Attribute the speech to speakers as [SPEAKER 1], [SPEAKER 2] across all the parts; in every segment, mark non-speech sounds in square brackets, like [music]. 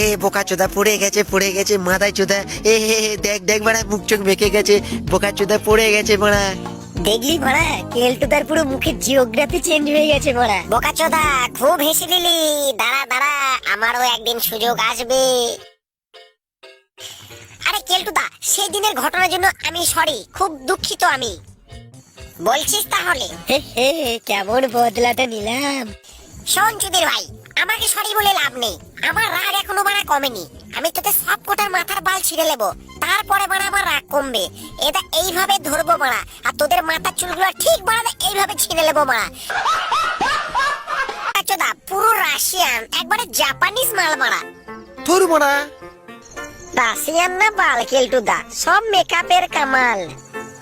[SPEAKER 1] এ বোকা চোদা পড়ে গেছে পড়ে গেছে মাথায় চোদা। এ হে হে দেখ দেখ বাড়া মুখ চোখ বেঁকে গেছে বোকা চোদা পড়ে গেছে বাড়া
[SPEAKER 2] দেখলি ভরা কেলটুদার পুরো মুখের জিওগ্রাফি চেঞ্জ হয়ে গেছে ভরা বোকাচোদা খুব হেসে দিলি। দাঁড়া দাঁড়া আমারও একদিন সুযোগ আসবে। আরে কেলটুদা সেই দিনের ঘটনার জন্য আমি সরি খুব দুঃখিত আমি। বলছিস তাহলে? হে হে কেমন বদলাটা নিলাম। শোন চুদির ভাই আমাকে সরি বলে লাভ নেই। আমার রাগ এখনও বাড়া কমেনি। আমি তোকে সব কোটার মাথার বাল ছিঁড়ে নেব। তারপরে বাড়া আমার রাগ কমবে। এটা এইভাবে ধরবো মারা আর তোদের মাথার চুলগুলো ঠিক বাড়াতে এইভাবে ছিঁড়ে নেব মারা চোদা পুরো রাশিয়ান একবারে জাপানিজ মাল মারা
[SPEAKER 1] মারা
[SPEAKER 2] রাশিয়ান না বাল কেলটুদা সব মেকআপের কামাল।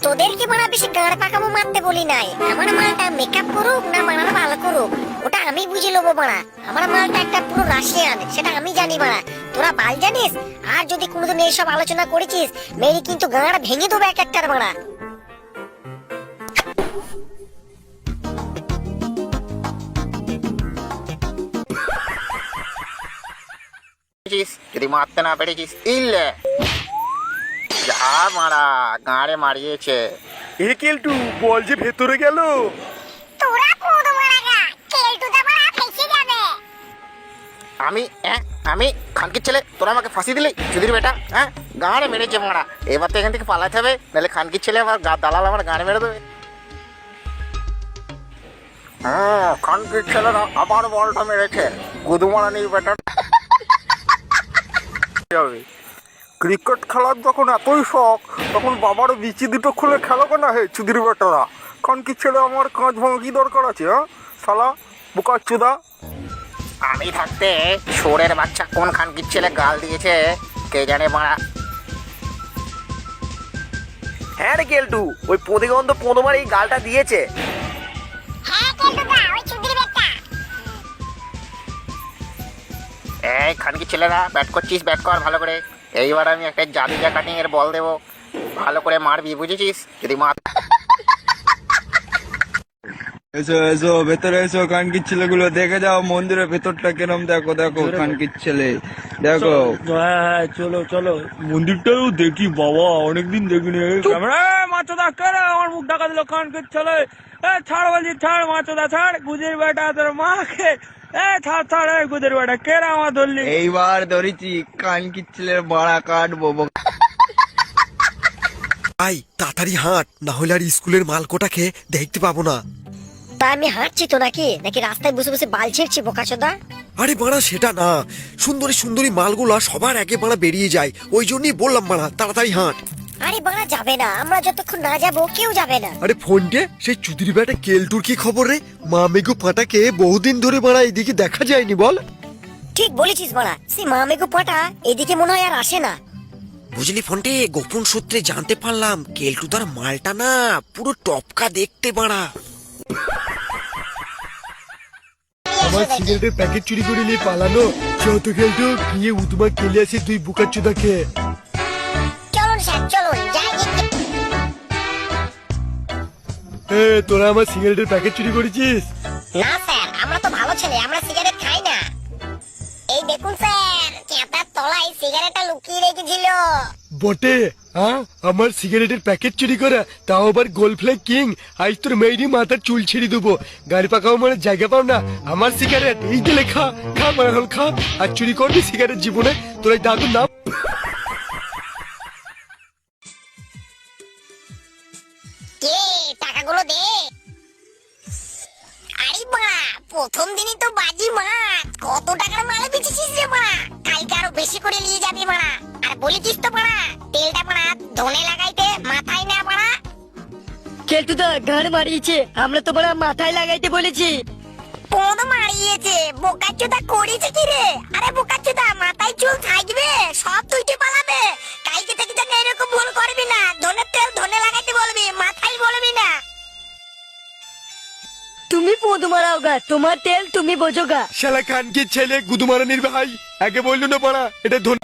[SPEAKER 2] তোদেরকে মারা বেশি গাঁড় পাকামো মারতে বলি নাই। আমার মালটা মেকআপ করুক না মারা ভালো করুক, ওটা আমি বুঝে নেব মারা আমার মালটা একটা পুরো রাশিয়ান, সেটা আমি জানি মারা তোরা বাল জানিস? আর যদি কোনোদিন এইসব আলোচনা করেছিস, মেরি কিন্তু গাঁড় ভেঙে দেবো এক একটার
[SPEAKER 3] পেরেছিস? যদি মারতে না পেরেছিস ইল্লে যা মারা গাঁড়ে মারিয়েছে।
[SPEAKER 4] এ কেলটু বল যে ভেতরে গেল।
[SPEAKER 2] তোরা কোদ মারাগা কেলটুদা মারা ফেসে যাবে।
[SPEAKER 3] আমি হ্যাঁ আমি খানকির ছেলে তোরা আমাকে ফাঁসি দিলি চুদির বেটা হ্যাঁ? গাঁড়ে মেরেছে মারা। এবার তো এখান থেকে পালাতে হবে নাহলে খানকির ছেলে আবার গা- দালাল আমার গাঁড়ে মেরে দেবে। হ্যাঁ খানকির ছেলেরা আবার বলটা মেরেছে। গুদুমারানির বেটা। [laughs]
[SPEAKER 4] যাবে। ক্রিকেট খেলার যখন এতই শখ তখন বাবার বিচি দুটো খুলে খেলো কেন হে চুদির বেটারা? কারণ কি ছেলে আমার কাঁচ ভাঙা কি দরকার আছে হ্যাঁ? শালা বোকা চুদা।
[SPEAKER 3] আমি থাকতে সোরের বাচ্চা কোন খানকির ছেলে গাল দিয়েছে কে জানে মারা।
[SPEAKER 5] হ্যাঁ রে কেলটু ওই পদিগন্ধ পদমার এই গালটা দিয়েছে।
[SPEAKER 2] হ্যাঁ
[SPEAKER 3] এই খানকি ছেলেরা ব্যাট করছিস ব্যাট কর ভালো করে। এইবার আমি একটা জাদুজা কাটিং এর বল দেবো। ভালো করে মারবি বুঝেছিস? যদি মার
[SPEAKER 6] এসো এসো ভেতরে এসো কানকির ছেলেগুলো। দেখে যাও মন্দিরের ভেতরটা কেরম। দেখো দেখো কানকির ছেলে। দেখো।
[SPEAKER 7] হ্যাঁ চলো চলো। মন্দিরটাও দেখি বাবা। অনেকদিন দেখিনি। ক্যামেরা! মাছদা কেন? আমার মুখ ঢাকা দিল কানকের ছেলে এ ছাড় বলছি ছাড় মাছদা ছাড়। গুজির বেটা তোর মাকে। এ ছাড় ছাড় এ গুজির বেটা কেরা আমার ধরলি?
[SPEAKER 6] এইবার ধরেছি কানকির ছেলের বাড়া কাটবো
[SPEAKER 1] ভাই তাড়াতাড়ি হাঁট না হলে আর স্কুলের মালকোটাকে দেখতে পাবো না।
[SPEAKER 2] তা আমি হাঁটছি তো নাকি? নাকি রাস্তায় বসে বসে বাল ছিঁড়ছি বোকাচোদা
[SPEAKER 1] আরে বাড়া সেটা না। সুন্দরী সুন্দরী মালগুলা সবার একে বাড়া বেরিয়ে যায়। ওই জন্যই বললাম বাড়া তাড়াতাড়ি হাঁট।
[SPEAKER 2] আরে বাড়া যাবে না। আমরা যতক্ষণ না যাব কেউ যাবে না।
[SPEAKER 1] আরে ফোনটে সেই চুদির বেটা কেলটুর কি খবর রে? মা মেঘু পাটাকে বহুদিন ধরে বাড়া এইদিকে দেখা যায়নি বল।
[SPEAKER 2] ঠিক বলেছিস বাড়া। সেই মামেগো পাটা এদিকে মনে হয় আর আসে না।
[SPEAKER 1] বুঝলি ফোনটে গোপন সূত্রে জানতে পারলাম কেলটু তার মালটা না পুরো টপকা দেখতে বাড়া।
[SPEAKER 8] আমার সিগারেটের প্যাকেট চুরি করে নিয়ে পালানো যত খেলতো গিয়ে উদমা খেলে আসি তুই বুকার চোদাকে।
[SPEAKER 2] চলুন যাই।
[SPEAKER 8] এ তোরা আমার সিগারেটের প্যাকেট চুরি করেছিস?
[SPEAKER 2] না স্যার আমরা তো ভালো ছেলে আমরা সিগারেট খাই না। এই দেখুন স্যার তলায় সিগারেটটা লুকিয়ে রেখেছিল।
[SPEAKER 8] বটে হ্যাঁ? আমার সিগারেটের প্যাকেট চুরি করা তাও আবার গোল ফ্ল্যাগ কিং। আজ তোর মেয়েরই মাথার চুল ছিঁড়ে দেবো। গাড়ি পাকাও মানে জায়গা পাও না। আমার সিগারেট এই দিলে খা খা হল খা। আর চুরি করবি সিগারেট জীবনে তোর এই দাদুর নাম।
[SPEAKER 2] টাকাগুলো দে। আরে মা প্রথম দিনই তো বাজি মা কত টাকার মাল বেচেছিস রে মা? কালকে আরও বেশি করে নিয়ে যাবি মারা আর বলেছিস তো মারা তেলটা মারা ধনে লাগাইতে মাথায় না মারা
[SPEAKER 9] কেলটুদা গান মারিয়েছে। আমরা তো বড় মাথায় লাগাইতে বলেছি।
[SPEAKER 2] কোন মারিয়েছে। বোকাচ্চুদা করেছে কি রে? আরে বোকাচ্চুদা মাথায় চুল থাকবে সব তুইটে পালাবে।
[SPEAKER 9] তুমি পোদ মারাও গা তোমার তেল তুমি বোঝো গা
[SPEAKER 8] শালা খানকে ছেলে গুদুমারানির ভাই আগে বলল না পাড়া এটা ধন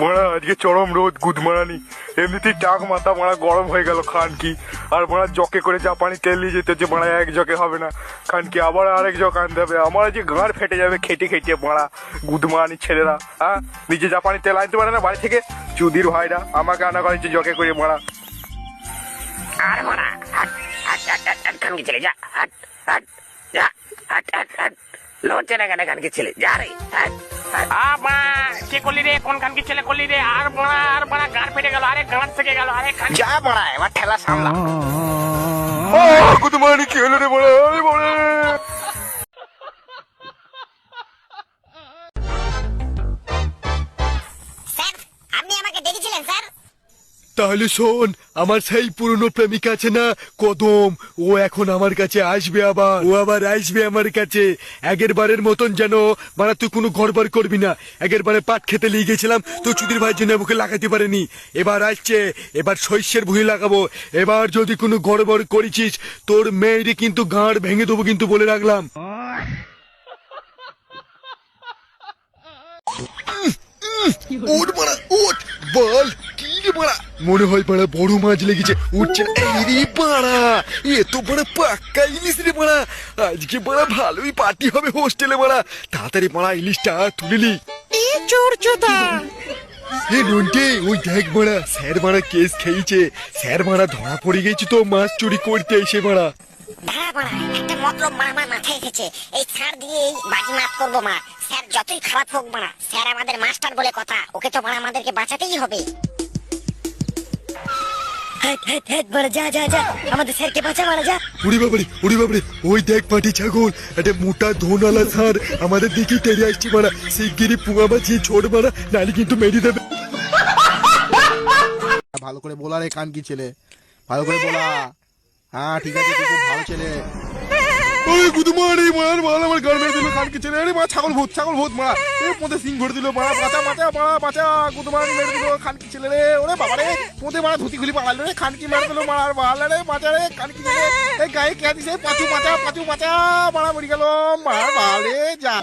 [SPEAKER 4] মারা আজকে চরম রোদ গুদ মারানি। এমনিতেই টাক মাথা মারা গরম হয়ে গেল খান কি আর মারা জকে করে জাপানি তেল নিয়ে যেতে হচ্ছে মারা এক জকে হবে না। খান কি আবার আরেক জক আনতে হবে। আমার যে গাঁড় ফেটে যাবে খেটে খেটে মারা গুদ মারানি ছেলেরা হ্যাঁ? নিজে জাপানি তেল আনতে পারে না বাড়ি থেকে? চুদির ভাইরা আমাকে আনা করেছে জকে করে মারা
[SPEAKER 3] আর মারা হাট হাট হাট হাট হাট খানকি ছেলে যা হাট হাট যা হাট হাট হাট লজ্জা না কেন খানকি ছেলে যা রে হাট হাট।
[SPEAKER 7] আ বাড়া কে করলি রে কোন খানকি ছেলে করলি রে আর বাড়া আর বাড়া গাড় ফেটে গেল আরে গান থেকে গেল আরে
[SPEAKER 3] যা এবার ঠেলা সামলা।
[SPEAKER 4] গুদ মারানি কি হলো রে মারা আরে
[SPEAKER 8] তাহলে শোন, আমার সেই পুরনো প্রেমিক আছে না, কদম। ও এখন আমার কাছে আসবে আবার। ও আবার আসবে আমার কাছে। আগের বারের মতন যেন মানে তুই কোনো গড়বড় করবি না। আগের বারে পাট খেতে নিয়ে গেছিলাম, তো চুদির ভাইয়ের জন্য মুখে লাগাতে পারেনি। এবার আসছে, এবার শস্যের ভুঁই লাগাবো। এবার যদি কোনো গড়বড় করেছিস, তোর মেয়েরই কিন্তু গাঁড় ভেঙে দেবো কিন্তু বলে রাখলাম। ওট মারা ওট বল। কি রে মনে হয় মারা বড় মাছ লেগেছে। উঠছে না। এই রে এ তো বড় পাক্কা ইলিশ রে মারা আজকে মারা ভালোই পার্টি হবে হোস্টেলে মারা তাড়াতাড়ি মারা ইলিশটা তুলে নি। এ নন্টে ওই দেখ মারা স্যার মারা কেস খেয়েছে। স্যার মারা ধরা পড়ে গেছে তো মাছ চুরি করতে এসে মারা
[SPEAKER 2] দাঁড়া মারা একটা মতলব মা মাথায় এসেছে। এই স্যার দিয়ে এই বাজি মাত করব মা। স্যার যতই খারাপ হোক মারা স্যার আমাদের মাস্টার বলে কথা। ওকে তো মারা আমাদেরকে বাঁচাতেই হবে।
[SPEAKER 9] হেট হেট হেট মারা যা যা যা। আমাদের স্যারকে বাঁচা মারা যা।
[SPEAKER 8] উড়ি বাবারে উড়ি বাবারে। ওই দেখ পাটি ছাগল একটা মোটা ধোনালা সার। আমাদের দিকে তেড়ে আসছে মারা। শিগগিরি পুঙা বাজিয়ে ছোট মারা নালি কিন্তু মেরে দেবে।
[SPEAKER 10] ভালো করে বলা রে কান কি ছেলে। ভালো করে বলা। হ্যাঁ ঠিক আছে খুব ভালো ছেলে। ওই গুদমারি মার মার আমার গান মেরে দিল কান আরে ছাগল ভূত ছাগল ভূত, মা। এ পোতে সিং ভরে দিল, মা, বাঁচা বাঁচা, মা, বাঁচা গুদমারি মেরে দিল খান ছেলে রে? ওরে বাবা রে পোতে মারা ধুতি খুলি পালালো রে, খান কি মেরে দিল মার ভালো রে, বাঁচা রে কান কি ছেলে এই গায়ে কে দিছে? পাচু বাঁচা পাচু বাঁচা মারা মরি গেল মার ভালে যা।